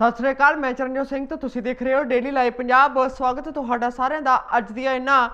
ਸਤਿ ਸ੍ਰੀ ਅਕਾਲ, ਮੈਂ ਚਰਨਜੋਤ ਸਿੰਘ ਤੇ ਤੁਸੀਂ ਦੇਖ ਰਹੇ ਹੋ ਡੇਲੀ ਲਾਈਵ ਪੰਜਾਬ ਸਵਾਗਤ ਹੈ ਤੁਹਾਡਾ ਸਾਰਿਆਂ ਦਾ ਅੱਜ ਦੀਆਂ ਇਹਨਾਂ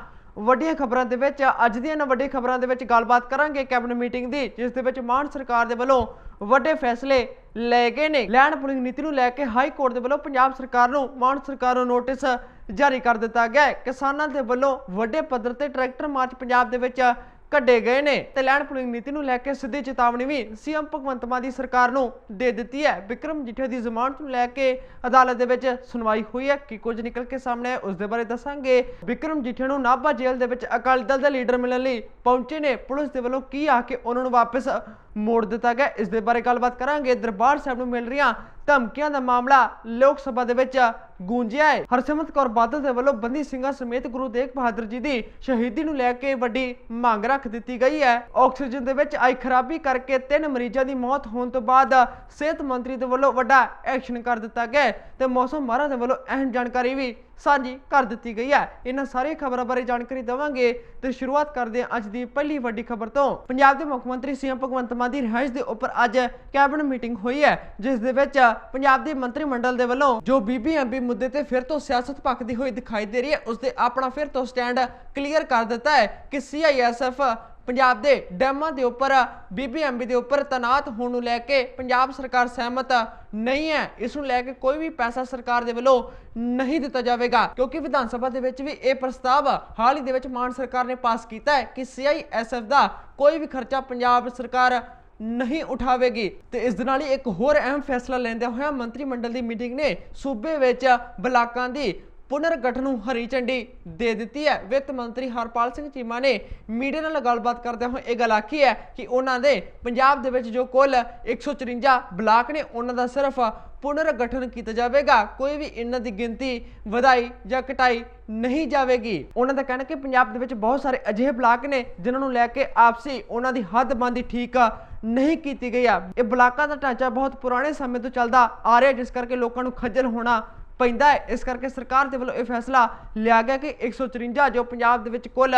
ਵੱਡੀਆਂ ਖਬਰਾਂ ਦੇ ਵਿੱਚ। ਅੱਜ ਦੀਆਂ ਇਹਨਾਂ ਵੱਡੀਆਂ ਖਬਰਾਂ ਦੇ ਵਿੱਚ ਗੱਲਬਾਤ ਕਰਾਂਗੇ ਕੈਬਨਿਟ ਮੀਟਿੰਗ ਦੀ, ਜਿਸ ਦੇ ਵਿੱਚ ਮਾਨ ਸਰਕਾਰ ਦੇ ਵੱਲੋਂ ਵੱਡੇ ਫੈਸਲੇ ਲਏ ਗਏ ਨੇ। ਲੈਂਡ ਪੁਲਿੰਗ ਨੀਤੀ ਨੂੰ ਲੈ ਕੇ ਹਾਈ ਕੋਰਟ ਦੇ ਵੱਲੋਂ ਪੰਜਾਬ ਸਰਕਾਰ ਨੂੰ ਮਾਨ ਸਰਕਾਰ ਨੂੰ ਨੋਟਿਸ ਜਾਰੀ ਕਰ ਦਿੱਤਾ ਗਿਆ ਹੈ। ਕਿਸਾਨਾਂ ਦੇ ਵੱਲੋਂ ਵੱਡੇ ਪੱਧਰ ਤੇ ਟਰੈਕਟਰ ਮਾਰਚ ਪੰਜਾਬ ਦੇ ਵਿੱਚ ਕੱਢੇ ਗਏ ਨੇ ਤੇ ਲੈਂਡ ਪੁਲਿੰਗ ਨੀਤੀ ਨੂੰ ਲੈ ਕੇ ਸਿੱਧੀ ਚੇਤਾਵਨੀ ਵੀ ਸੀਐਮ ਭਗਵੰਤ ਮਾਨ ਦੀ ਸਰਕਾਰ ਨੂੰ ਦੇ ਦਿੱਤੀ ਹੈ। ਵਿਕਰਮ ਜਿੱਠੇ ਦੀ ਜ਼ਮਾਨਤ ਨੂੰ ਲੈ ਕੇ ਅਦਾਲਤ ਦੇ ਵਿੱਚ ਸੁਣਵਾਈ ਹੋਈ ਹੈ। ਕਿ ਕੁਝ ਨਿਕਲ ਕੇ ਸਾਹਮਣੇ ਆਇਆ, ਉਸ ਦੇ ਬਾਰੇ ਦੱਸਾਂਗੇ। ਵਿਕਰਮ ਜਿੱਠੇ ਨੂੰ ਨਾਭਾ ਜੇਲ੍ਹ ਦੇ ਵਿੱਚ ਅਕਾਲੀ ਦਲ ਦੇ ਲੀਡਰ ਮਿਲਣ ਲਈ ਪਹੁੰਚੇ ਨੇ। ਪੁਲਿਸ ਦੇ ਵੱਲੋਂ ਕੀ ਆ ਕੇ ਉਹਨਾਂ ਨੂੰ ਵਾਪਸ ਮੋੜ ਦਿੱਤਾ ਗਿਆ। ਇਸ ਦੇ ਬਾਰੇ ਗੱਲਬਾਤ ਕਰਾਂਗੇ। ਦਰਬਾਰ ਸਾਹਿਬ ਨੂੰ ਮਿਲ ਰਹੀਆਂ ਧਮਕੀਆਂ ਦਾ ਮਾਮਲਾ ਲੋਕ ਸਭਾ ਦੇ ਵਿੱਚ ਗੂੰਜਿਆ ਹੈ। ਹਰਸਿਮਰਤ ਕੌਰ ਬਾਦਲ ਦੇ ਵੱਲੋਂ ਬੰਦੀ ਸਿੰਘਾਂ ਸਮੇਤ ਗੁਰੂ ਤੇਗ ਬਹਾਦਰ ਜੀ ਦੀ ਸ਼ਹੀਦੀ ਨੂੰ ਲੈ ਕੇ ਵੱਡੀ ਮੰਗ ਰੱਖ ਦਿੱਤੀ ਗਈ ਹੈ। ਆਕਸੀਜਨ ਦੇ ਵਿੱਚ ਆਈ ਖਰਾਬੀ ਕਰਕੇ ਤਿੰਨ ਮਰੀਜ਼ਾਂ ਦੀ ਮੌਤ ਹੋਣ ਤੋਂ ਬਾਅਦ ਸਿਹਤ ਮੰਤਰੀ ਦੇ ਵੱਲੋਂ ਵੱਡਾ ਐਕਸ਼ਨ ਕਰ ਦਿੱਤਾ ਗਿਆ ਤੇ ਮੌਸਮ ਮਾਹਰਾਂ ਦੇ ਵੱਲੋਂ ਅਹਿਮ ਜਾਣਕਾਰੀ ਵੀ ਸਾਂਝੀ ਕਰ ਦਿੱਤੀ ਗਈ ਹੈ। ਇਹਨਾਂ ਸਾਰੀਆਂ ਖਬਰਾਂ ਬਾਰੇ ਜਾਣਕਾਰੀ ਦੇਵਾਂਗੇ ਤੇ ਸ਼ੁਰੂਆਤ ਕਰਦੇ ਹਾਂ ਅੱਜ ਦੀ ਪਹਿਲੀ ਵੱਡੀ ਖਬਰ ਤੋਂ। ਪੰਜਾਬ ਦੇ ਮੁੱਖ ਮੰਤਰੀ ਸੀਐਮ ਭਗਵੰਤ ਮਾਨ ਦੀ ਰਿਹਾਇਸ਼ ਦੇ ਉੱਪਰ ਅੱਜ ਕੈਬਨਿਟ ਮੀਟਿੰਗ ਹੋਈ ਹੈ, ਜਿਸ ਦੇ ਵਿੱਚ ਪੰਜਾਬ ਦੇ ਮੰਤਰੀ ਮੰਡਲ ਦੇ ਵੱਲੋਂ ਜੋ ਬੀਬੀਐਮਬੀ ਮੁੱਦੇ ਤੇ ਫਿਰ ਤੋਂ ਸਿਆਸਤ ਭਖਦੀ ਹੋਈ ਦਿਖਾਈ ਦੇ ਰਹੀ ਹੈ ਉਸ ਦੇ ਆਪਣਾ ਫਿਰ ਤੋਂ ਸਟੈਂਡ ਕਲੀਅਰ ਕਰ ਦਿੱਤਾ ਹੈ ਕਿ ਸੀਆਈਐਸਐਫ ਪੰਜਾਬ ਦੇ ਡੈਮਾਂ ਦੇ ਉੱਪਰ ਬੀਬੀਐਮਬੀ ਦੇ ਉੱਪਰ ਤਨਾਤ ਹੋਣ ਨੂੰ ਲੈ ਕੇ ਪੰਜਾਬ ਸਰਕਾਰ ਸਹਿਮਤ ਨਹੀਂ ਹੈ। ਇਸ ਨੂੰ ਲੈ ਕੇ ਕੋਈ ਵੀ ਪੈਸਾ ਸਰਕਾਰ ਦੇ ਵੱਲੋਂ ਨਹੀਂ ਦਿੱਤਾ ਜਾਵੇਗਾ, ਕਿਉਂਕਿ ਵਿਧਾਨ ਸਭਾ ਦੇ ਵਿੱਚ ਵੀ ਇਹ ਪ੍ਰਸਤਾਵ ਹਾਲ ਹੀ ਦੇ ਵਿੱਚ ਮਾਨ ਸਰਕਾਰ ਨੇ ਪਾਸ ਕੀਤਾ ਹੈ ਕਿ ਸੀਆਈਐਸਐਫ ਦਾ ਕੋਈ ਵੀ ਖਰਚਾ ਪੰਜਾਬ ਸਰਕਾਰ ਨਹੀਂ ਉਠਾਵੇਗੀ। ਤੇ ਇਸ ਦੇ ਨਾਲ ਹੀ ਇੱਕ ਹੋਰ ਅਹਿਮ ਫੈਸਲਾ ਲੈਂਦਿਆਂ ਹੋਇਆ ਮੰਤਰੀ ਮੰਡਲ ਦੀ ਮੀਟਿੰਗ ਨੇ ਸੂਬੇ ਵਿੱਚ ਬਲਾਕਾਂ ਦੀ ਪੁਨਰਗਠਨ ਨੂੰ ਹਰੀ ਝੰਡੀ ਦੇ ਦਿੱਤੀ ਹੈ। ਵਿੱਤ ਮੰਤਰੀ ਹਰਪਾਲ ਸਿੰਘ ਚੀਮਾ ਨੇ ਮੀਡੀਆ ਨਾਲ ਗੱਲਬਾਤ ਕਰਦਿਆਂ ਹੋਏ ਇਹ ਗੱਲ ਆਖੀ ਹੈ ਕਿ ਉਹਨਾਂ ਦੇ ਪੰਜਾਬ ਦੇ ਵਿੱਚ ਜੋ ਕੁੱਲ 154 ਬਲਾਕ ਨੇ, ਉਹਨਾਂ ਦਾ ਸਿਰਫ ਪੁਨਰਗਠਨ ਕੀਤਾ ਜਾਵੇਗਾ। ਕੋਈ ਵੀ ਇਹਨਾਂ ਦੀ ਗਿਣਤੀ, ਵਧਾਈ ਜਾਂ ਘਟਾਈ ਨਹੀਂ ਜਾਵੇਗੀ। ਉਹਨਾਂ ਦਾ ਕਹਿਣਾ ਕਿ ਪੰਜਾਬ ਦੇ ਵਿੱਚ ਬਹੁਤ ਸਾਰੇ ਅਜਿਹੇ ਬਲਾਕ ਨੇ ਜਿਨ੍ਹਾਂ ਨੂੰ ਲੈ ਕੇ ਆਪਸੀ ਉਹਨਾਂ ਦੀ ਹੱਦਬੰਦੀ ਠੀਕ ਨਹੀਂ ਕੀਤੀ ਗਈ ਆ। ਇਹ ਬਲਾਕਾਂ ਦਾ ਢਾਂਚਾ ਬਹੁਤ ਪੁਰਾਣੇ ਸਮੇਂ ਤੋਂ ਚੱਲਦਾ ਆ ਰਿਹਾ ਜਿਸ ਕਰਕੇ ਲੋਕਾਂ ਨੂੰ ਖੱਜਲ ਹੋਣਾ ਪੈਂਦਾ ਹੈ। ਇਸ ਕਰਕੇ ਸਰਕਾਰ ਦੇ ਵੱਲੋਂ ਇਹ ਫੈਸਲਾ ਲਿਆ ਗਿਆ ਕਿ 154 ਜੋ ਪੰਜਾਬ ਦੇ ਵਿੱਚ ਕੁੱਲ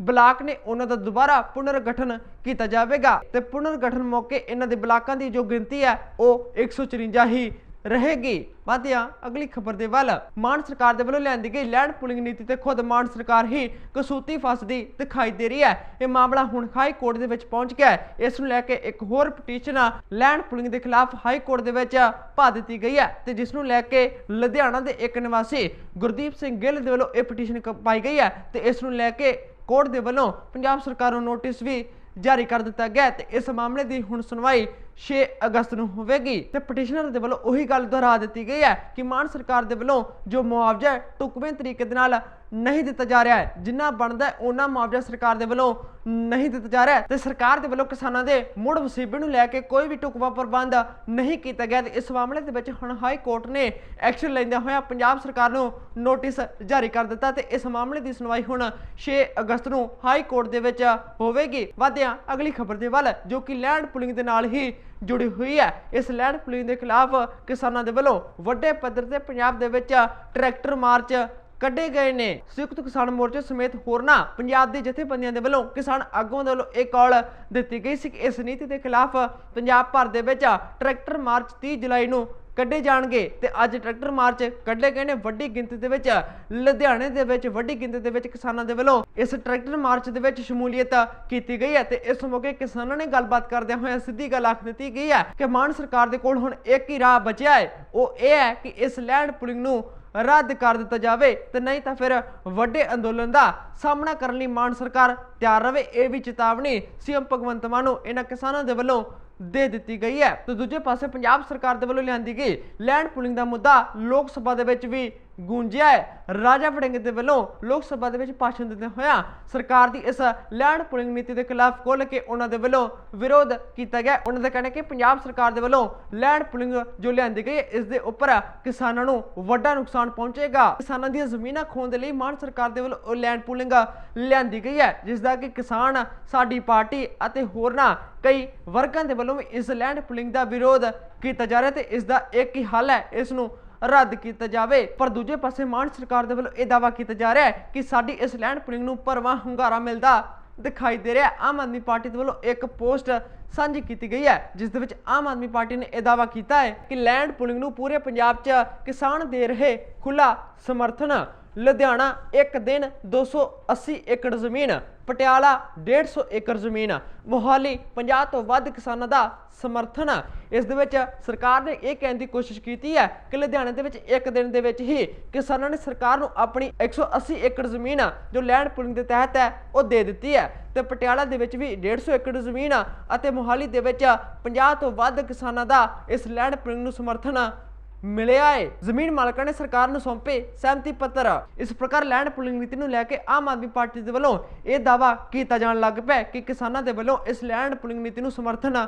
ਬਲਾਕ ਨੇ, ਉਹਨਾਂ ਦਾ ਦੁਬਾਰਾ ਪੁਨਰਗਠਨ ਕੀਤਾ ਜਾਵੇਗਾ। ਤੇ ਪੁਨਰਗਠਨ ਮੌਕੇ ਇਹਨਾਂ ਦੇ ਬਲਾਕਾਂ ਦੀ ਜੋ ਗਿਣਤੀ ਹੈ, ਉਹ 154 ਹੀ ਰਹੇਗੀ। ਵਾਧਿਆ, ਅਗਲੀ ਖਬਰ ਦੇ ਵੱਲ। ਮਾਨ ਸਰਕਾਰ ਦੇ ਵੱਲੋਂ ਲਿਆਂਦੀ ਗਈ ਲੈਂਡ ਪੁਲਿੰਗ ਨੀਤੀ ਤੇ ਖੁਦ ਮਾਨ ਸਰਕਾਰ ਹੀ ਕਸੂਤੀ ਫਸਦੀ ਦਿਖਾਈ ਦੇ ਰਹੀ ਹੈ। ਇਹ ਮਾਮਲਾ ਹੁਣ ਹਾਈ ਕੋਰਟ ਦੇ ਵਿੱਚ ਪਹੁੰਚ ਗਿਆ ਹੈ। ਇਸ ਨੂੰ ਲੈ ਕੇ ਇੱਕ ਹੋਰ ਪਟੀਸ਼ਨ ਲੈਂਡ ਪੁਲਿੰਗ ਦੇ ਖਿਲਾਫ ਹਾਈ ਕੋਰਟ ਦੇ ਵਿੱਚ ਪਾ ਦਿੱਤੀ ਗਈ ਹੈ ਤੇ ਜਿਸ ਨੂੰ ਲੈ ਕੇ ਲੁਧਿਆਣਾ ਦੇ ਇੱਕ ਨਿਵਾਸੀ ਗੁਰਦੀਪ ਸਿੰਘ ਗਿੱਲ ਦੇ ਵੱਲੋਂ ਇਹ ਪਟੀਸ਼ਨ ਕ- ਪਾਈ ਗਈ ਹੈ ਤੇ ਇਸ ਨੂੰ ਲੈ ਕੇ ਕੋਰਟ ਦੇ ਵੱਲੋਂ ਪੰਜਾਬ ਸਰਕਾਰ ਨੂੰ ਨੋਟਿਸ ਵੀ ਜਾਰੀ ਕਰ ਦਿੱਤਾ ਗਿਆ ਹੈ ਤੇ ਇਸ ਮਾਮਲੇ ਦੀ ਹੁਣ ਸੁਣਵਾਈ 6 ਅਗਸਤ ਨੂੰ ਹੋਵੇਗੀ ਤੇ ਪਟੀਸ਼ਨਰ ਦੇ ਵੱਲੋਂ ਉਹੀ ਗੱਲ ਦੁਹਰਾ ਦਿੱਤੀ ਗਈ ਹੈ ਕਿ ਮਾਨ ਸਰਕਾਰ ਦੇ ਵੱਲੋਂ ਜੋ ਮੁਆਵਜ਼ਾ ਹੈ ਟੁਕਵੇਂ ਤਰੀਕੇ ਦੇ ਨਾਲ ਨਹੀਂ ਦਿੱਤਾ ਜਾ ਰਿਹਾ ਹੈ। ਜਿੰਨਾ ਬਣਦਾ ਹੈ ਉਹਨਾਂ ਮੁਆਵਜ਼ਾ ਸਰਕਾਰ ਦੇ ਵੱਲੋਂ ਨਹੀਂ ਦਿੱਤਾ ਜਾ ਰਿਹਾ ਹੈ। ਤੇ ਸਰਕਾਰ ਦੇ ਵੱਲੋਂ ਕਿਸਾਨਾਂ ਦੇ ਮੁੜ ਵਸੀਬੇ ਨੂੰ ਲੈ ਕੇ ਕੋਈ ਵੀ ਟੁਕਵਾ ਪ੍ਰਬੰਧ ਨਹੀਂ ਕੀਤਾ ਗਿਆ ਤੇ ਇਸ ਮਾਮਲੇ ਦੇ ਵਿੱਚ ਹੁਣ ਹਾਈ ਕੋਰਟ ਨੇ ਐਕਸ਼ਨ ਲੈਂਦਿਆਂ ਹੋਇਆ ਪੰਜਾਬ ਸਰਕਾਰ ਨੂੰ ਨੋਟਿਸ ਜਾਰੀ ਕਰ ਦਿੱਤਾ ਤੇ ਇਸ ਮਾਮਲੇ ਦੀ ਸੁਣਵਾਈ ਹੁਣ 6 ਅਗਸਤ ਨੂੰ ਹਾਈ ਕੋਰਟ ਦੇ ਵਿੱਚ ਹੋਵੇਗੀ। ਵਾਧਿਆਂ ਅਗਲੀ ਖਬਰ ਦੇ ਵੱਲ, ਜੋ ਕਿ ਲੈਂਡ ਪੁਲਿੰਗ ਦੇ ਨਾਲ ਹੀ ਜੁੜੀ ਹੋਈ ਹੈ। ਇਸ ਲੈਂਡ ਪੁਲਿੰਗ ਦੇ ਖਿਲਾਫ ਕਿਸਾਨਾਂ ਦੇ ਵੱਲੋਂ ਵੱਡੇ ਪੱਧਰ ਤੇ ਪੰਜਾਬ ਦੇ ਵਿੱਚ ਟਰੈਕਟਰ ਮਾਰਚ ਕੱਢੇ ਗਏ ਨੇ। ਸੰਯੁਕਤ ਕਿਸਾਨ ਮੋਰਚੇ ਸਮੇਤ ਹੋਰਨਾਂ ਪੰਜਾਬ ਦੇ ਜਥੇਬੰਦੀਆਂ ਦੇ ਵੱਲੋਂ ਕਿਸਾਨ ਆਗੂਆਂ ਦੇ ਵੱਲੋਂ ਇਹ ਕਾਲ ਦਿੱਤੀ ਗਈ ਸੀ ਕਿ ਇਸ ਨੀਤੀ ਦੇ ਖਿਲਾਫ ਪੰਜਾਬ ਭਰ ਦੇ ਵਿੱਚ ਟਰੈਕਟਰ ਮਾਰਚ 30 ਜੁਲਾਈ ਨੂੰ ਕੱਢੇ ਜਾਣਗੇ ਤੇ ਅੱਜ ਟਰੈਕਟਰ ਮਾਰਚ ਕੱਢੇ ਗਏ ਨੇ। ਵੱਡੀ ਗਿਣਤੀ ਦੇ ਵਿੱਚ ਲੁਧਿਆਣੇ ਦੇ ਵਿੱਚ ਵੱਡੀ ਗਿਣਤੀ ਦੇ ਵਿੱਚ ਕਿਸਾਨਾਂ ਦੇ ਵੱਲੋਂ ਇਸ ਟਰੈਕਟਰ ਮਾਰਚ ਦੇ ਵਿੱਚ ਸ਼ਮੂਲੀਅਤ ਕੀਤੀ ਗਈ ਹੈ ਤੇ ਇਸ ਮੌਕੇ ਕਿਸਾਨਾਂ ਨੇ ਗੱਲਬਾਤ ਕਰਦਿਆਂ ਹੋਇਆਂ ਸਿੱਧੀ ਗੱਲ ਆਖ ਦਿੱਤੀ ਗਈ ਹੈ ਕਿ ਮਾਨ ਸਰਕਾਰ ਦੇ ਕੋਲ ਹੁਣ ਇੱਕ ਹੀ ਰਾਹ ਬਚਿਆ ਹੈ। ਉਹ ਇਹ ਹੈ ਕਿ ਇਸ ਲੈਂਡ ਪੁਲਿੰਗ ਨੂੰ ਰੱਦ ਕਰ ਦਿੱਤਾ ਜਾਵੇ ਤੇ ਨਹੀਂ ਤਾਂ ਫਿਰ ਵੱਡੇ ਅੰਦੋਲਨ ਦਾ ਸਾਹਮਣਾ ਕਰਨ ਲਈ ਮਾਨ ਸਰਕਾਰ ਤਿਆਰ ਰਵੇ ਇਹ ਵੀ ਚੇਤਾਵਨੀ ਸੀਐਮ ਭਗਵੰਤ ਮਾਨ ਨੂੰ ਇਹਨਾਂ ਕਿਸਾਨਾਂ ਦੇ ਵੱਲੋਂ ਦੇ ਦਿੱਤੀ ਗਈ ਹੈ। ਤੇ ਦੂਜੇ ਪਾਸੇ ਪੰਜਾਬ ਸਰਕਾਰ ਦੇ ਵੱਲੋਂ ਲਿਆਂਦੀ ਗਈ ਲੈਂਡ ਪੁਲਿੰਗ ਦਾ ਮੁੱਦਾ ਲੋਕ ਸਭਾ ਦੇ ਵਿੱਚ ਵੀ ਗੂੰਜਿਆ ਹੈ। ਰਾਜਾ ਵੜਿੰਗ ਦੇ ਵੱਲੋਂ ਲੋਕ ਸਭਾ ਦੇ ਵਿੱਚ ਭਾਸ਼ਣ ਦਿੰਦੇ ਹੋਇਆ ਸਰਕਾਰ ਦੀ ਇਸ ਲੈਂਡ ਪੁਲਿੰਗ ਨੀਤੀ ਦੇ ਖਿਲਾਫ ਖੁੱਲ੍ਹ ਕੇ ਉਹਨਾਂ ਦੇ ਵੱਲੋਂ ਵਿਰੋਧ ਕੀਤਾ ਗਿਆ। ਉਹਨਾਂ ਦਾ ਕਹਿਣਾ ਕਿ ਪੰਜਾਬ ਸਰਕਾਰ ਦੇ ਵੱਲੋਂ ਲੈਂਡ ਪੁਲਿੰਗ ਜੋ ਲਿਆਂਦੀ ਗਈ ਹੈ, ਇਸ ਦੇ ਉੱਪਰ ਕਿਸਾਨਾਂ ਨੂੰ ਵੱਡਾ ਨੁਕਸਾਨ ਪਹੁੰਚੇਗਾ। ਕਿਸਾਨਾਂ ਦੀਆਂ ਜ਼ਮੀਨਾਂ ਖੋਣ ਦੇ ਲਈ ਮਾਨ ਸਰਕਾਰ ਦੇ ਵੱਲੋਂ ਉਹ ਲੈਂਡ ਪੁਲਿੰਗ ਲਿਆਂਦੀ ਗਈ ਹੈ ਜਿਸ ਦਾ ਕਿ ਕਿਸਾਨ ਸਾਡੀ ਪਾਰਟੀ ਅਤੇ ਹੋਰਨਾਂ ਕਈ ਵਰਗਾਂ ਦੇ ਵੱਲੋਂ ਵੀ ਇਸ ਲੈਂਡ ਪੁਲਿੰਗ ਦਾ ਵਿਰੋਧ ਕੀਤਾ ਜਾ ਰਿਹਾ ਤੇ ਇਸ ਦਾ ਇੱਕ ਹੀ ਹੱਲ ਹੈ। ਇਸ ਨੂੰ ਰੱਦ ਕੀਤਾ ਜਾਵੇ। ਪਰ ਦੂਜੇ ਪਾਸੇ ਮਾਨ ਸਰਕਾਰ ਦੇ ਵੱਲੋਂ ਇਹ ਦਾਵਾ ਕੀਤਾ ਜਾ ਰਿਹਾ ਹੈ ਕਿ ਸਾਡੀ ਇਸ ਲੈਂਡ ਪੁਲਿੰਗ ਨੂੰ ਭਰਵਾਂ ਹੁੰਗਾਰਾ ਮਿਲਦਾ ਦਿਖਾਈ ਦੇ ਰਿਹਾ ਆਮ ਆਦਮੀ ਪਾਰਟੀ ਦੇ ਵੱਲੋਂ ਇੱਕ ਪੋਸਟ ਸਾਂਝੀ ਕੀਤੀ ਗਈ ਹੈ, ਜਿਸ ਦੇ ਵਿੱਚ ਆਮ ਆਦਮੀ ਪਾਰਟੀ ਨੇ ਇਹ ਦਾਅਵਾ ਕੀਤਾ ਹੈ ਕਿ ਲੈਂਡ ਪੁਲਿੰਗ ਨੂੰ ਪੂਰੇ ਪੰਜਾਬ 'ਚ ਕਿਸਾਨ ਦੇ ਰਹੇ ਖੁੱਲਾ ਸਮਰਥਨ ਲੁਧਿਆਣਾ, ਇੱਕ ਦਿਨ 280 ਏਕੜ ਜ਼ਮੀਨ, ਪਟਿਆਲਾ 150 ਏਕੜ ਜ਼ਮੀਨ, ਮੋਹਾਲੀ 50 ਤੋਂ ਵੱਧ ਕਿਸਾਨਾਂ ਦਾ ਸਮਰਥਨ। ਇਸ ਦੇ ਵਿੱਚ ਸਰਕਾਰ ਨੇ ਇਹ ਕਹਿਣ ਦੀ ਕੋਸ਼ਿਸ਼ ਕੀਤੀ ਹੈ ਕਿ ਲੁਧਿਆਣੇ ਦੇ ਵਿੱਚ ਇੱਕ ਦਿਨ ਦੇ ਵਿੱਚ ਹੀ ਕਿਸਾਨਾਂ ਨੇ ਸਰਕਾਰ ਨੂੰ ਆਪਣੀ 180 ਏਕੜ ਜ਼ਮੀਨ ਜੋ ਲੈਂਡ ਪੁਲਿੰਗ ਦੇ ਤਹਿਤ ਹੈ, ਉਹ ਦੇ ਦਿੱਤੀ ਹੈ ਤੇ ਪਟਿਆਲਾ ਦੇ ਵਿੱਚ ਵੀ 150 ਏਕੜ ਜ਼ਮੀਨ ਅਤੇ ਮੋਹਾਲੀ ਦੇ ਵਿੱਚ 50 ਤੋਂ ਵੱਧ ਕਿਸਾਨਾਂ ਦਾ ਇਸ ਲੈਂਡ ਪੁਲਿੰਗ ਨੂੰ ਸਮਰਥਨ ਮਿਲਿਆ ਏ। ਜ਼ਮੀਨ ਮਾਲਕਾਂ ਨੇ ਸਰਕਾਰ ਨੂੰ ਸੌਂਪੇ ਸਹਿਮਤੀ ਪੱਤਰ। ਇਸ ਪ੍ਰਕਾਰ ਲੈਂਡ ਪੁਲਿੰਗ ਨੀਤੀ ਨੂੰ ਲੈ ਕੇ ਆਮ ਆਦਮੀ ਪਾਰਟੀ ਦੇ ਵੱਲੋਂ ਇਹ ਦਾਵਾ ਕੀਤਾ ਜਾਣ ਲੱਗ ਪਿਆ ਹੈ ਕਿ ਕਿਸਾਨਾਂ ਦੇ ਵੱਲੋਂ ਇਸ ਲੈਂਡ ਪੁਲਿੰਗ ਨੀਤੀ ਨੂੰ ਸਮਰਥਨ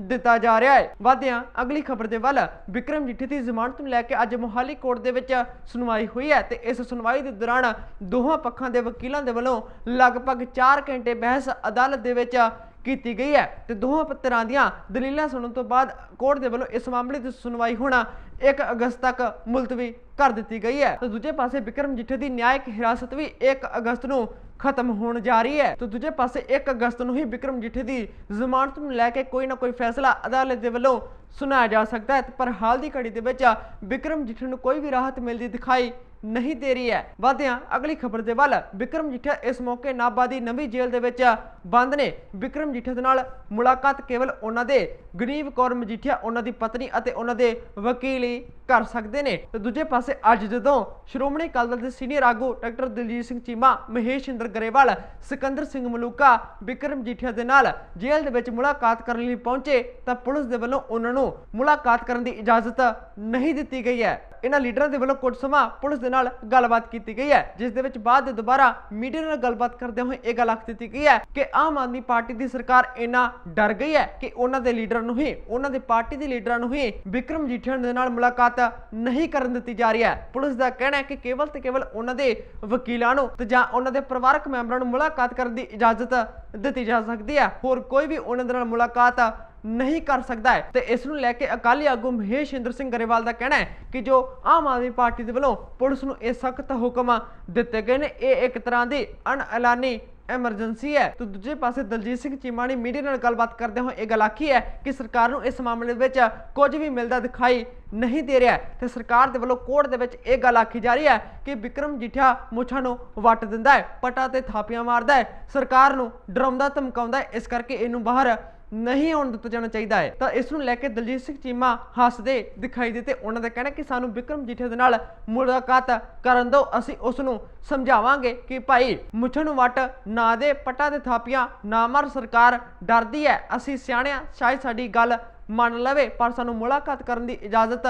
ਦਿੱਤਾ ਜਾ ਰਿਹਾ ਹੈ ਵਾਦਿਆਂ ਅਗਲੀ ਖਬਰ ਦੇ ਵੱਲ ਵਿਕਰਮ ਜਿੱਠੀ ਦੀ ਜ਼ਮਾਨਤ ਨੂੰ ਲੈ ਕੇ ਅੱਜ ਮੋਹਾਲੀ ਕੋਰਟ ਦੇ ਵਿੱਚ ਸੁਣਵਾਈ ਹੋਈ ਹੈ ਤੇ ਇਸ ਸੁਣਵਾਈ ਦੇ ਦੌਰਾਨ ਦੋਹਾਂ ਪੱਖਾਂ ਦੇ ਵਕੀਲਾਂ ਦੇ ਵੱਲੋਂ ਲਗਭਗ 4 ਘੰਟੇ ਬਹਿਸ ਅਦਾਲਤ ਦੇ ਵਿੱਚ ਕੀਤੀ ਗਈ ਹੈ। ਤੇ ਦੋਹਾਂ ਪੱਤਰਾਂ ਦੀਆਂ ਦਲੀਲਾਂ ਸੁਣਨ ਤੋਂ ਬਾਅਦ ਕੋਰਟ ਦੇ ਵੱਲੋਂ ਇਸ ਮਾਮਲੇ ਦੀ ਸੁਣਵਾਈ ਹੋਣਾ 1 ਅਗਸਤ ਤੱਕ ਮੁਲਤਵੀ ਕਰ ਦਿੱਤੀ ਗਈ ਹੈ। ਤੇ ਦੂਜੇ ਪਾਸੇ ਵਿਕਰਮ ਜਿੱਠੇ ਦੀ ਨਿਆਇਕ ਹਿਰਾਸਤ ਵੀ 1 ਅਗਸਤ ਨੂੰ ਖਤਮ ਹੋਣ ਜਾ ਰਹੀ ਹੈ। ਤੇ ਦੂਜੇ ਪਾਸੇ 1 ਅਗਸਤ ਨੂੰ ਹੀ ਵਿਕਰਮ ਜਿੱਠੇ ਦੀ ਜ਼ਮਾਨਤ ਨੂੰ ਲੈ ਕੇ ਕੋਈ ਨਾ ਕੋਈ ਫੈਸਲਾ ਅਦਾਲਤ ਦੇ ਵੱਲੋਂ ਸੁਣਾਇਆ ਜਾ ਸਕਦਾ ਹੈ। ਪਰ ਹਾਲ ਦੀ ਘੜੀ ਦੇ ਵਿੱਚ ਵਿਕਰਮ ਜਿੱਠੇ ਨੂੰ ਕੋਈ ਵੀ ਰਾਹਤ ਮਿਲਦੀ ਦਿਖਾਈ ਨਹੀਂ ਦੇ ਰਹੀ ਹੈ। ਵਧਿਆਂ, ਅਗਲੀ ਖਬਰ ਦੇ ਵੱਲ ਵਿਕਰਮ ਜਿੱਠਾ ਇਸ ਮੌਕੇ ਨਾਭਾ ਦੀ ਨਵੀਂ ਜੇਲ੍ਹ ਦੇ ਵਿੱਚ ਬੰਦ ਨੇ। ਵਿਕਰਮ ਜਿੱਠਾ ਦੇ ਨਾਲ ਮੁਲਾਕਾਤ ਕੇਵਲ ਉਹਨਾਂ ਦੇ ਗਰੀਬ ਕੌਰ ਮਜੀਠੀਆ ਉਹਨਾਂ ਦੀ ਪਤਨੀ ਅਤੇ ਉਹਨਾਂ ਦੇ ਵਕੀਲ ਹੀ ਕਰ ਸਕਦੇ ਨੇ। ਤੇ ਦੂਜੇ ਪਾਸੇ ਅੱਜ ਜਦੋਂ ਸ਼੍ਰੋਮਣੀ ਅਕਾਲੀ ਦਲ ਦੇ ਸੀਨੀਅਰ ਆਗੂ ਡਾਕਟਰ ਦਲਜੀਤ ਸਿੰਘ ਚੀਮਾ, ਮਹੇਸ਼ ਇੰਦਰ ਗਰੇਵਾਲ, ਸਿਕੰਦਰ ਸਿੰਘ ਮਲੂਕਾ, ਵਿਕਰਮ ਜੀਠੀਆ ਦੇ ਨਾਲ ਜੇਲ੍ਹ ਦੇ ਵਿੱਚ ਮੁਲਾਕਾਤ ਕਰਨ ਲਈ ਪਹੁੰਚੇ ਤਾਂ ਪੁਲਿਸ ਦੇ ਵੱਲੋਂ ਉਹਨਾਂ ਨੂੰ ਮੁਲਾਕਾਤ ਕਰਨ ਦੀ ਇਜਾਜ਼ਤ ਨਹੀਂ ਦਿੱਤੀ ਗਈ ਹੈ। ਇਹਨਾਂ ਲੀਡਰਾਂ ਦੇ ਵੱਲੋਂ ਕੁਝ ਸਮਾਂ ਪੁਲਿਸ ਦੇ ਨਾਲ ਗੱਲਬਾਤ ਕੀਤੀ ਗਈ ਹੈ, ਜਿਸ ਦੇ ਵਿੱਚ ਬਾਅਦ ਦੇ ਦੁਬਾਰਾ ਮੀਡੀਆ ਨਾਲ ਗੱਲਬਾਤ ਕਰਦੇ ਹੋਏ ਇਹ ਗੱਲ ਆਖ ਦਿੱਤੀ ਗਈ ਹੈ ਕਿ ਆਮ ਆਦਮੀ ਪਾਰਟੀ ਦੀ ਸਰਕਾਰ ਇੰਨਾ ਡਰ ਗਈ ਹੈ ਕਿ ਉਹਨਾਂ ਦੇ ਲੀਡਰਾਂ ਨੂੰ ਹੀ, ਉਹਨਾਂ ਦੀ ਪਾਰਟੀ ਦੇ ਲੀਡਰਾਂ ਨੂੰ ਹੀ ਵਿਕਰਮ ਜੀਠਿਆ ਦੇ ਨਾਲ ਮੁਲਾਕਾਤ ਨਹੀਂ ਕਰਨ ਦਿੱਤੀ ਜਾ ਰਹੀ ਹੈ। ਪੁਲਿਸ ਦਾ ਕਹਿਣਾ ਹੈ ਕਿ ਕੇਵਲ ਤੇ ਕੇਵਲ ਉਹਨਾਂ ਦੇ ਵਕੀਲਾਂ ਨੂੰ ਤੇ ਜਾਂ ਉਹਨਾਂ ਦੇ ਪਰਿਵਾਰਕ ਮੈਂਬਰਾਂ ਨੂੰ ਮੁਲਾਕਾਤ ਕਰਨ ਦੀ ਇਜਾਜ਼ਤ ਦਿੱਤੀ ਜਾ ਸਕਦੀ ਹੈ। ਹੋਰ ਕੋਈ ਵੀ ਉਹਨਾਂ ਦੇ ਨਾਲ ਮੁਲਾਕਾਤ ਨਹੀਂ ਕਰ ਸਕਦਾ ਹੈ। ਤੇ ਇਸ ਨੂੰ ਲੈ ਕੇ ਅਕਾਲੀ ਆਗੂ ਮਹੇਸ਼ ਇੰਦਰ ਸਿੰਘ ਗਰੇਵਾਲ ਦਾ ਕਹਿਣਾ ਹੈ ਕਿ ਜੋ ਆਮ ਆਦਮੀ ਪਾਰਟੀ ਦੇ ਵੱਲੋਂ ਪੁਲਿਸ ਨੂੰ ਇਹ ਸਖਤ ਹੁਕਮ ਦਿੱਤੇ ਗਏ ਨੇ, ਇਹ ਇੱਕ ਤਰ੍ਹਾਂ ਦੀ ਅਣਐਲਾਨੀ ਐਮਰਜੈਂਸੀ ਹੈ। ਤੇ ਦੂਜੇ ਪਾਸੇ ਦਲਜੀਤ ਸਿੰਘ ਚੀਮਾ ਨੇ ਮੀਡੀਆ ਨਾਲ ਗੱਲਬਾਤ ਕਰਦੇ ਹੋਏ ਇਹ ਗੱਲ ਆਖੀ ਹੈ ਕਿ ਸਰਕਾਰ ਨੂੰ ਇਸ ਮਾਮਲੇ ਵਿੱਚ ਕੁਝ ਵੀ ਮਿਲਦਾ ਦਿਖਾਈ ਨਹੀਂ ਦੇ ਰਿਹਾ ਹੈ। ਤੇ ਸਰਕਾਰ ਦੇ ਵੱਲੋਂ ਕੋਰਟ ਦੇ ਵਿੱਚ ਇਹ ਗੱਲ ਆਖੀ ਜਾ ਰਹੀ ਹੈ ਕਿ ਵਿਕਰਮ ਜਿਠਾ ਮੁੱਛਾਂ ਨੂੰ ਵੱਟ ਦਿੰਦਾ ਹੈ, ਪਟਾ ਤੇ ਥਾਪੀਆਂ ਮਾਰਦਾ ਹੈ। ਸਰਕਾਰ ਨੂੰ ਡਰਾਉਂਦਾ ਧਮਕਾਉਂਦਾ ਹੈ, ਇਸ ਕਰਕੇ ਇਹਨੂੰ ਬਾਹਰ ਨਹੀਂ ਆਉਣ ਦਿੱਤਾ ਜਾਣਾ ਚਾਹੀਦਾ ਹੈ। ਤਾਂ ਇਸ ਨੂੰ ਲੈ ਕੇ ਦਲਜੀਤ ਸਿੰਘ ਚੀਮਾ ਹੱਸਦੇ ਦਿਖਾਈ ਦਿੱਤੇ। ਉਹਨਾਂ ਦਾ ਕਹਿਣਾ ਕਿ ਸਾਨੂੰ ਵਿਕਰਮ ਜੀਠੇ ਦੇ ਨਾਲ ਮੁਲਾਕਾਤ ਕਰਨ ਦਿਓ। ਅਸੀਂ ਉਸ ਨੂੰ ਸਮਝਾਵਾਂਗੇ ਕਿ ਭਾਈ ਮੁੱਛਣ ਨੂੰ ਵੱਟ ਨਾ ਦੇ, ਪਟਾ 'ਤੇ ਥਾਪੀਆਂ ਨਾ ਮਰ। ਸਰਕਾਰ ਡਰਦੀ ਹੈ। ਅਸੀਂ ਸਿਆਣਿਆਂ, ਸ਼ਾਇਦ ਸਾਡੀ ਗੱਲ ਮੰਨ ਲਵੇ, ਪਰ ਸਾਨੂੰ ਮੁਲਾਕਾਤ ਕਰਨ ਦੀ ਇਜਾਜ਼ਤ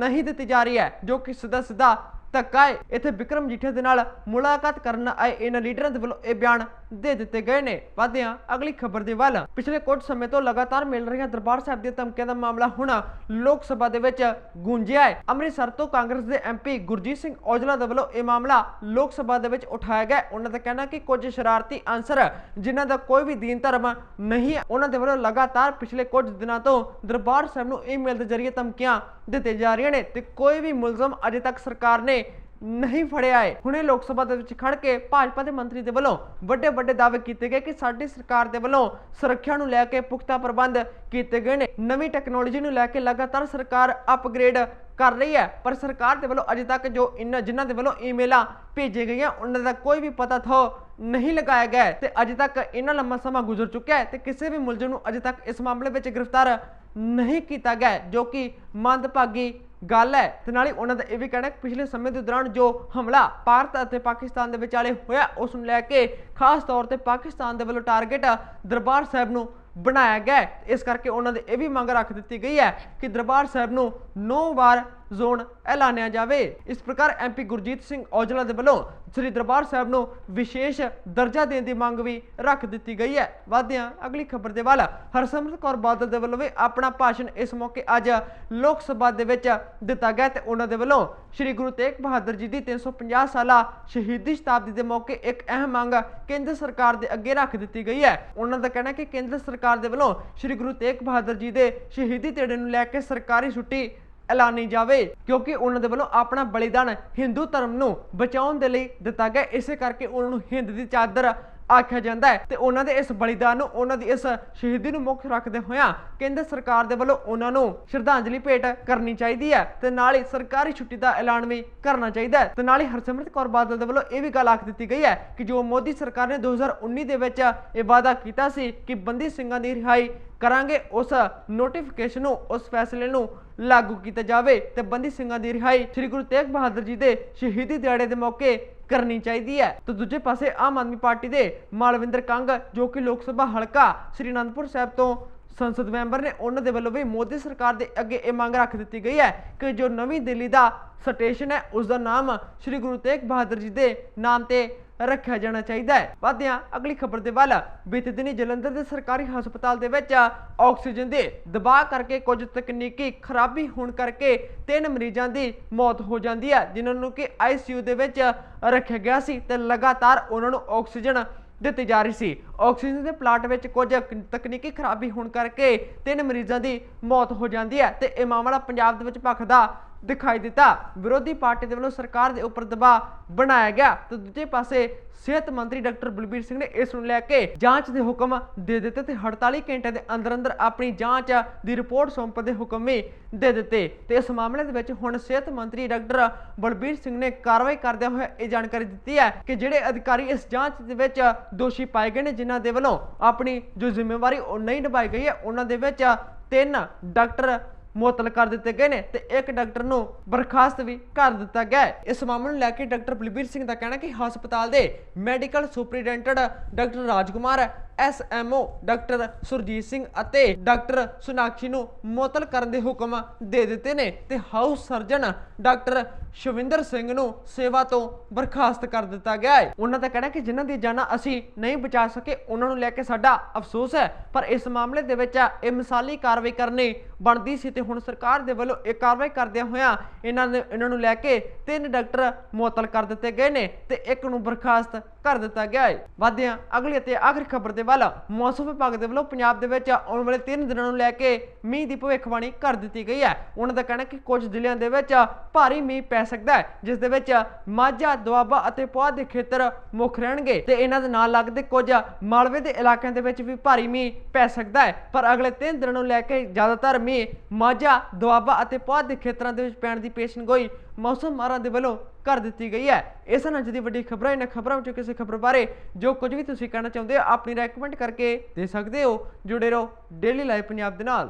ਨਹੀਂ ਦਿੱਤੀ ਜਾ ਰਹੀ ਹੈ, ਜੋ ਕਿ ਸਿੱਧਾ ਸਿੱਧਾ ਧੱਕਾ ਹੈ ਇੱਥੇ ਵਿਕਰਮ ਜੀਠੇ ਦੇ ਨਾਲ ਮੁਲਾਕਾਤ ਕਰਨ ਆਏ ਇਹਨਾਂ ਲੀਡਰਾਂ ਦੇ ਵੱਲੋਂ ਇਹ ਬਿਆਨ ਦੇ ਦਿੱਤੇ ਗਏ ਨੇ। ਵਧਿਆਂ ਅਗਲੀ ਖਬਰ ਦੇ ਵੱਲ, ਪਿਛਲੇ ਕੁਝ ਸਮੇਂ ਤੋਂ ਲਗਾਤਾਰ ਮਿਲ ਰਹੀਆਂ ਦਰਬਾਰ ਸਾਹਿਬ ਦੀਆਂ ਧਮਕੀਆਂ ਦਾ ਮਾਮਲਾ ਹੁਣ ਲੋਕ ਸਭਾ ਦੇ ਵਿੱਚ ਗੂੰਜਿਆ ਹੈ। ਅੰਮ੍ਰਿਤਸਰ ਤੋਂ ਕਾਂਗਰਸ ਦੇ ਐਮਪੀ ਗੁਰਜੀਤ ਸਿੰਘ ਔਜਲਾ ਦੇ ਵੱਲੋਂ ਇਹ ਮਾਮਲਾ ਲੋਕ ਸਭਾ ਦੇ ਵਿੱਚ ਉਠਾਇਆ ਗਿਆ ਉਹਨਾਂ ਦਾ ਕਹਿਣਾ ਕਿ ਕੁਝ ਸ਼ਰਾਰਤੀ ਅਨਸਰ ਜਿਨ੍ਹਾਂ ਦਾ ਕੋਈ ਵੀ ਦੀਨ ਧਰਮ ਨਹੀਂ ਹੈ, ਉਹਨਾਂ ਦੇ ਵੱਲੋਂ ਲਗਾਤਾਰ ਪਿਛਲੇ ਕੁਝ ਦਿਨਾਂ ਤੋਂ ਦਰਬਾਰ ਸਾਹਿਬ ਨੂੰ ਈਮੇਲ ਦੇ ਜ਼ਰੀਏ ਧਮਕੀਆਂ ਦਿੱਤੇ ਜਾ ਰਹੀਆਂ ਨੇ ਤੇ ਕੋਈ ਵੀ ਮੁਲਜ਼ਮ ਅਜੇ ਤੱਕ ਸਰਕਾਰ ਨੇ ਨਹੀਂ ਫੜਿਆ ਹੈ ਹੁਣੇ ਲੋਕ ਸਭਾ ਦੇ ਵਿੱਚ ਖੜ ਕੇ ਭਾਜਪਾ ਦੇ ਮੰਤਰੀ ਦੇ ਵੱਲੋਂ ਵੱਡੇ ਵੱਡੇ ਦਾਅਵੇ ਕੀਤੇ ਗਏ ਕਿ ਸਾਡੀ ਸਰਕਾਰ ਦੇ ਵੱਲੋਂ ਸੁਰੱਖਿਆ ਨੂੰ ਲੈ ਕੇ ਪੁਖਤਾ ਪ੍ਰਬੰਧ ਕੀਤੇ ਗਏ ਨੇ। ਨਵੀਂ ਟੈਕਨੋਲੋਜੀ ਨੂੰ ਲੈ ਕੇ ਲਗਾਤਾਰ ਸਰਕਾਰ ਅਪਗ੍ਰੇਡ ਕਰ ਰਹੀ ਹੈ। ਪਰ ਸਰਕਾਰ ਦੇ ਵੱਲੋਂ ਅਜੇ ਤੱਕ ਜੋ ਇਨ ਜਿਨ੍ਹਾਂ ਦੇ ਵੱਲੋਂ ਈਮੇਲਾਂ ਭੇਜੀਆਂ ਗਈਆਂ ਉਹਨਾਂ ਦਾ ਕੋਈ ਵੀ ਪਤਾ ਥੋ ਨਹੀਂ ਲਗਾਇਆ ਗਿਆ ਹੈ ਤੇ ਅਜੇ ਤੱਕ ਇੰਨਾ ਲੰਮਾ ਸਮਾਂ ਗੁਜ਼ਰ ਚੁੱਕਿਆ ਹੈ ਤੇ ਕਿਸੇ ਵੀ ਮੁਲਜ਼ਮ ਨੂੰ ਅਜੇ ਤੱਕ ਇਸ ਮਾਮਲੇ ਵਿੱਚ ਗ੍ਰਿਫਤਾਰ ਨਹੀਂ ਕੀਤਾ ਗਿਆ ਜੋ ਕਿ ਮੰਦਭਾਗੀ ਗੱਲ ਹੈ। ਤੇ ਹੀ ਉਹਨਾਂ ਦਾ ਇਹ ਵੀ ਕਹਿਣਾ ਕਿ ਪਿਛਲੇ ਸਮੇਂ ਦੇ ਦੌਰਾਨ ਜੋ ਹਮਲਾ ਭਾਰਤ ਅਤੇ ਪਾਕਿਸਤਾਨ ਦੇ ਵਿਚਾਲੇ ਹੋਇਆ, ਉਸ ਨੂੰ ਲੈ ਕੇ ਖਾਸ ਤੌਰ ਤੇ ਪਾਕਿਸਤਾਨ ਦੇ ਵੱਲੋਂ ਟਾਰਗੇਟ ਦਰਬਾਰ ਸਾਹਿਬ ਨੂੰ ਬਣਾਇਆ ਗਿਆ ਇਸ ਕਰਕੇ ਉਹਨਾਂ ਦੇ ਇਹ ਵੀ ਮੰਗ ਰੱਖ ਦਿੱਤੀ ਗਈ ਹੈ ਕਿ ਦਰਬਾਰ ਸਾਹਿਬ ਨੂੰ 9 ਵਾਰ ਜ਼ੋਨ ਐਲਾਨਿਆ ਜਾਵੇ। ਇਸ ਪ੍ਰਕਾਰ ਐਮਪੀ ਗੁਰਜੀਤ ਸਿੰਘ ਔਜਲਾ ਦੇ ਵੱਲੋਂ ਸ੍ਰੀ ਦਰਬਾਰ ਸਾਹਿਬ ਨੂੰ ਵਿਸ਼ੇਸ਼ ਦਰਜਾ ਦੇਣ ਦੀ ਮੰਗ ਵੀ ਰੱਖ ਦਿੱਤੀ ਗਈ ਹੈ। ਵਾਦਿਆਂ ਅਗਲੀ ਖਬਰ ਦੇ ਵੱਲ ਹਰਸਿਮਰਤ ਕੌਰ ਬਾਦਲ ਦੇ ਵੱਲੋਂ ਵੀ ਆਪਣਾ ਭਾਸ਼ਣ ਇਸ ਮੌਕੇ ਅੱਜ ਲੋਕ ਸਭਾ ਦੇ ਵਿੱਚ ਦਿੱਤਾ ਗਿਆ ਤੇ ਉਹਨਾਂ ਦੇ ਵੱਲੋਂ ਸ੍ਰੀ ਗੁਰੂ ਤੇਗ ਬਹਾਦਰ ਜੀ ਦੀ 350 ਸਾਲਾ ਸ਼ਹੀਦੀ ਸ਼ਤਾਬਦੀ ਦੇ ਮੌਕੇ ਇੱਕ ਅਹਿਮ ਮੰਗ ਕੇਂਦਰ ਸਰਕਾਰ ਦੇ ਅੱਗੇ ਰੱਖ ਦਿੱਤੀ ਗਈ ਹੈ। ਉਹਨਾਂ ਦਾ ਕਹਿਣਾ ਕਿ ਕੇਂਦਰ ਸਰਕਾਰ ਦੇ ਵੱਲੋਂ ਸ੍ਰੀ ਗੁਰੂ ਤੇਗ ਬਹਾਦਰ ਜੀ ਦੇ ਸ਼ਹੀਦੀ ਦਿਹਾੜੇ ਨੂੰ ਲੈ ਕੇ ਸਰਕਾਰੀ ਛੁੱਟੀ ਐਲਾਨੀ ਜਾਵੇ, ਕਿਉਂਕਿ ਉਹਨਾਂ ਦੇ ਵੱਲੋਂ ਆਪਣਾ ਬਲੀਦਾਨ ਹਿੰਦੂ ਧਰਮ ਨੂੰ ਬਚਾਉਣ ਦੇ ਲਈ ਦਿੱਤਾ ਗਿਆ। ਇਸੇ ਕਰਕੇ ਉਹਨਾਂ ਨੂੰ ਹਿੰਦ ਦੀ ਚਾਦਰ ਆਖਿਆ ਜਾਂਦਾ ਹੈ। ਤੇ ਉਹਨਾਂ ਦੇ ਇਸ ਬਲੀਦਾਨ ਨੂੰ, ਉਹਨਾਂ ਦੀ ਇਸ ਸ਼ਹੀਦੀ ਨੂੰ ਮੁੱਖ ਰੱਖਦੇ ਹੋਇਆਂ ਕੇਂਦਰ ਸਰਕਾਰ ਦੇ ਵੱਲੋਂ ਉਹਨਾਂ ਨੂੰ ਸ਼ਰਧਾਂਜਲੀ ਭੇਟ ਕਰਨੀ ਚਾਹੀਦੀ ਹੈ। ਤੇ ਨਾਲ ਹੀ ਸਰਕਾਰੀ ਛੁੱਟੀ ਦਾ ਐਲਾਨ ਵੀ ਕਰਨਾ ਚਾਹੀਦਾ ਹੈ। ਤੇ ਨਾਲ ਹੀ ਹਰਸਿਮਰਤ ਕੌਰ ਬਾਦਲ ਦੇ ਵੱਲੋਂ ਇਹ ਵੀ ਗੱਲ ਆਖ ਦਿੱਤੀ ਗਈ ਹੈ ਕਿ ਜੋ ਮੋਦੀ ਸਰਕਾਰ ਨੇ 2019 ਦੇ ਵਿੱਚ ਇਹ ਵਾਅਦਾ ਕੀਤਾ ਸੀ ਕਿ ਬੰਦੀ ਸਿੰਘਾਂ ਦੀ ਰਿਹਾਈ ਕਰਾਂਗੇ, ਉਸ ਨੋਟੀਫਿਕੇਸ਼ਨ ਨੂੰ, ਉਸ ਫੈਸਲੇ ਨੂੰ ਲਾਗੂ ਕੀਤਾ ਜਾਵੇ ਤੇ ਬੰਦੀ ਸਿੰਘਾਂ ਦੀ ਰਿਹਾਈ ਸ੍ਰੀ ਗੁਰੂ ਤੇਗ ਬਹਾਦਰ ਜੀ ਦੇ ਸ਼ਹੀਦੀ ਦਿਹਾੜੇ ਦੇ ਮੌਕੇ ਕਰਨੀ ਚਾਹੀਦੀ ਹੈ। ਤੇ ਦੂਜੇ ਪਾਸੇ ਆਮ ਆਦਮੀ ਪਾਰਟੀ ਦੇ ਮਾਲਵਿੰਦਰ ਕੰਗ, ਜੋ ਕਿ ਲੋਕ ਸਭਾ ਹਲਕਾ ਸ੍ਰੀ ਅਨੰਦਪੁਰ ਸਾਹਿਬ ਤੋਂ ਸੰਸਦ ਮੈਂਬਰ ਨੇ, ਉਹਨਾਂ ਦੇ ਵੱਲੋਂ ਵੀ ਮੋਦੀ ਸਰਕਾਰ ਦੇ ਅੱਗੇ ਇਹ ਮੰਗ ਰੱਖ ਦਿੱਤੀ ਗਈ ਹੈ ਕਿ ਜੋ ਨਵੀਂ ਦਿੱਲੀ ਦਾ ਸਟੇਸ਼ਨ ਹੈ ਉਸ ਦਾ ਨਾਮ ਸ੍ਰੀ ਗੁਰੂ ਤੇਗ ਬਹਾਦਰ ਜੀ ਦੇ ਨਾਮ ਤੇ ਰੱਖਿਆ ਜਾਣਾ ਚਾਹੀਦਾ ਹੈ। ਵਧਦੇ ਹਾਂ ਅਗਲੀ ਖਬਰ ਦੇ ਵੱਲ ਬੀਤੇ ਦਿਨੀ ਜਲੰਧਰ ਦੇ ਸਰਕਾਰੀ ਹਸਪਤਾਲ ਦੇ ਵਿੱਚ ਆਕਸੀਜਨ ਦੇ ਦਬਾਅ ਕਰਕੇ ਕੁਝ ਤਕਨੀਕੀ ਖਰਾਬੀ ਹੋਣ ਕਰਕੇ ਤਿੰਨ ਮਰੀਜ਼ਾਂ ਦੀ ਮੌਤ ਹੋ ਜਾਂਦੀ ਹੈ, ਜਿਨ੍ਹਾਂ ਨੂੰ ਕਿ ਆਈਸੀਯੂ ਦੇ ਵਿੱਚ ਰੱਖਿਆ ਗਿਆ ਸੀ ਤੇ ਲਗਾਤਾਰ ਉਹਨਾਂ ਨੂੰ ਆਕਸੀਜਨ ਦਿੱਤੀ ਜਾ ਰਹੀ ਸੀ। ਆਕਸੀਜਨ ਦੇ ਪਲਾਂਟ ਵਿੱਚ ਕੁਝ ਤਕਨੀਕੀ ਖਰਾਬੀ ਹੋਣ ਕਰਕੇ ਤਿੰਨ ਮਰੀਜ਼ਾਂ ਦੀ ਮੌਤ ਹੋ ਜਾਂਦੀ ਹੈ ਤੇ ਇਹ ਮਾਮਲਾ ਪੰਜਾਬ ਦੇ ਵਿੱਚ ਭਖਦਾ ਦਿਖਾਈ ਦਿੱਤਾ। ਵਿਰੋਧੀ ਪਾਰਟੀ ਦੇ ਵੱਲੋਂ ਸਰਕਾਰ ਦੇ ਉੱਪਰ ਦਬਾਅ ਬਣਾਇਆ ਗਿਆ। ਤੇ ਦੂਜੇ ਪਾਸੇ ਸਿਹਤ ਮੰਤਰੀ ਡਾਕਟਰ ਬਲਬੀਰ ਸਿੰਘ ਨੇ ਇਸ ਨੂੰ ਲੈ ਕੇ ਜਾਂਚ ਦੇ ਹੁਕਮ ਦੇ ਦਿੱਤੇ ਤੇ 48 ਘੰਟੇ ਦੇ ਅੰਦਰ ਅੰਦਰ ਆਪਣੀ ਜਾਂਚ ਦੀ ਰਿਪੋਰਟ ਸੌਂਪਣ ਦੇ ਹੁਕਮ ਵੀ ਦੇ ਦਿੱਤੇ। ਤੇ ਇਸ ਮਾਮਲੇ ਦੇ ਵਿੱਚ ਹੁਣ ਸਿਹਤ ਮੰਤਰੀ ਡਾਕਟਰ ਬਲਬੀਰ ਸਿੰਘ ਨੇ ਕਾਰਵਾਈ ਕਰਦਿਆਂ ਹੋਇਆ ਇਹ ਜਾਣਕਾਰੀ ਦਿੱਤੀ ਹੈ ਕਿ ਜਿਹੜੇ ਅਧਿਕਾਰੀ ਇਸ ਜਾਂਚ ਦੇ ਵਿੱਚ ਦੋਸ਼ੀ ਪਾਏ ਗਏ ਨੇ, ਜਿਨ੍ਹਾਂ ਦੇ ਵੱਲੋਂ ਆਪਣੀ ਜੋ ਜ਼ਿੰਮੇਵਾਰੀ ਉਹ ਨਹੀਂ ਨਿਭਾਈ ਗਈ ਹੈ, ਉਹਨਾਂ ਦੇ ਵਿੱਚ ਤਿੰਨ ਡਾਕਟਰ ਮੁਅੱਤਲ ਕਰ ਦਿੱਤੇ ਗਏ ਨੇ ਤੇ ਇੱਕ ਡਾਕਟਰ ਨੂੰ ਬਰਖਾਸਤ ਵੀ ਕਰ ਦਿੱਤਾ ਗਿਆ ਇਸ ਮਾਮਲੇ ਨੂੰ ਲੈ ਕੇ ਡਾਕਟਰ ਬਲਬੀਰ ਸਿੰਘ ਦਾ ਕਹਿਣਾ ਕਿ ਹਸਪਤਾਲ ਦੇ medical superintendent doctor Rajkumar SMO doctor Surjit Singh ਅਤੇ ਡਾਕਟਰ ਸੁਨਾਕਸ਼ੀ ਨੂੰ ਮੁਅੱਤਲ ਕਰਨ ਦੇ ਹੁਕਮ ਦੇ ਦਿੱਤੇ ਨੇ ਤੇ house surgeon doctor Shavinder Singh ਨੂੰ ਸੇਵਾ ਤੋਂ ਬਰਖਾਸਤ ਕਰ ਦਿੱਤਾ ਗਿਆ ਹੈ। ਉਹਨਾਂ ਦਾ ਕਹਿਣਾ ਕਿ ਜਿਨ੍ਹਾਂ ਦੀ ਜਾਨਾਂ ਅਸੀਂ ਨਹੀਂ ਬਚਾ ਸਕੇ, ਉਹਨਾਂ ਨੂੰ ਲੈ ਕੇ ਸਾਡਾ ਅਫਸੋਸ ਹੈ, ਪਰ ਇਸ ਮਾਮਲੇ ਦੇ ਵਿੱਚ ਇਹ ਮਿਸਾਲੀ ਕਾਰਵਾਈ ਕਰਨੀ ਬਣਦੀ ਸੀ ਤੇ ਹੁਣ ਸਰਕਾਰ ਦੇ ਵੱਲੋਂ ਇਹ ਕਾਰਵਾਈ ਕਰਦਿਆਂ ਹੋਇਆਂ ਇਹਨਾਂ ਨੇ ਇਹਨਾਂ ਨੂੰ ਲੈ ਕੇ ਤਿੰਨ ਡਾਕਟਰ ਮੁਅੱਤਲ ਕਰ ਦਿੱਤੇ ਗਏ ਨੇ ਤੇ ਇੱਕ ਨੂੰ ਬਰਖਾਸਤ ਕਰ ਦਿੱਤਾ ਗਿਆ ਹੈ। ਵਧਦੇ ਹਾਂ ਅਗਲੀ ਅਤੇ ਆਖਰੀ ਖਬਰ ਦੇ ਵੱਲ ਮੌਸਮ ਵਿਭਾਗ ਦੇ ਵੱਲੋਂ ਪੰਜਾਬ ਦੇ ਵਿੱਚ ਆਉਣ ਵਾਲੇ 3 ਦਿਨਾਂ ਨੂੰ ਲੈ ਕੇ ਮੀਂਹ ਦੀ ਭਵਿੱਖਬਾਣੀ ਕਰ ਦਿੱਤੀ ਗਈ ਹੈ। ਉਹਨਾਂ ਦਾ ਕਹਿਣਾ ਕਿ ਕੁਝ ਜ਼ਿਲ੍ਹਿਆਂ ਦੇ ਵਿੱਚ ਭਾਰੀ ਮੀਂਹ ਪੈ ਸਕਦਾ ਹੈ, ਜਿਸ ਦੇ ਵਿੱਚ ਮਾਝਾ, ਦੁਆਬਾ ਅਤੇ ਪੁਆਧ ਦੇ ਖੇਤਰ ਮੁੱਖ ਰਹਿਣਗੇ ਤੇ ਇਹਨਾਂ ਦੇ ਨਾਲ ਲੱਗਦੇ ਕੁਝ ਮਾਲਵੇ ਦੇ ਇਲਾਕਿਆਂ ਦੇ ਵਿੱਚ ਵੀ ਭਾਰੀ ਮੀਂਹ ਪੈ ਸਕਦਾ ਹੈ। ਪਰ ਅਗਲੇ 3 ਦਿਨਾਂ ਨੂੰ ਲੈ ਕੇ ਜ਼ਿਆਦਾਤਰ ਮੀਂਹ ਮਾਝਾ, ਦੁਆਬਾ ਅਤੇ ਪੁਆਧ ਦੇ ਖੇਤਰਾਂ ਦੇ ਵਿੱਚ ਪੈਣ ਦੀ ਪੇਸ਼ਨਗੋਈ ਮੌਸਮ ਮਾਰਾਂ ਦੇ ਵੱਲੋਂ ਕਰ ਦਿੱਤੀ ਗਈ ਹੈ। ਇਸ ਨਾਲ ਅੱਜ ਦੀ ਵੱਡੀ ਖਬਰਾਂ, ਇਹਨਾਂ ਖਬਰਾਂ ਵਿੱਚੋਂ ਕਿਸੇ ਖਬਰ ਬਾਰੇ ਜੋ ਕੁਝ ਵੀ ਤੁਸੀਂ ਕਹਿਣਾ ਚਾਹੁੰਦੇ ਹੋ, ਆਪਣੀ ਰეკਮੈਂਡ ਕਰਕੇ ਦੇ ਸਕਦੇ ਹੋ। ਜੁੜੇ ਰਹੋ ਡੇਲੀ ਲਾਈਵ ਪੰਜਾਬ ਦੇ ਨਾਲ।